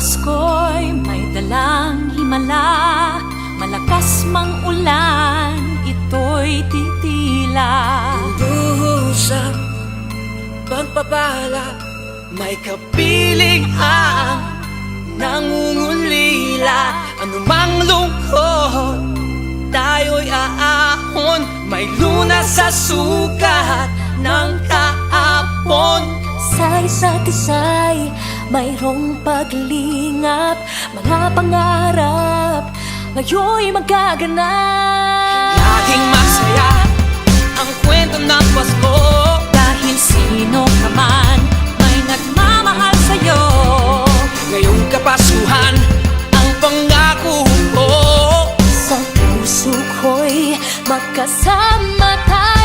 Pasko'y may dalang himala. Malakas mang ulan, ito'y titila. Duhusang pagpapala May kapiling ang nangungulila. Anumang lungkot Tayo'y aahon May lunas sa sukat ng kaapon Kasay-sakisay Mayroong paglingap Mga pangarap Ngayon'y magaganap. Laging masaya Ang kwento ng Pasko Dahil sino ka man May nagmamahal sa'yo. Ngayong kapasuhan Ang pangako ko Sa puso ko'y Magkasama tayo.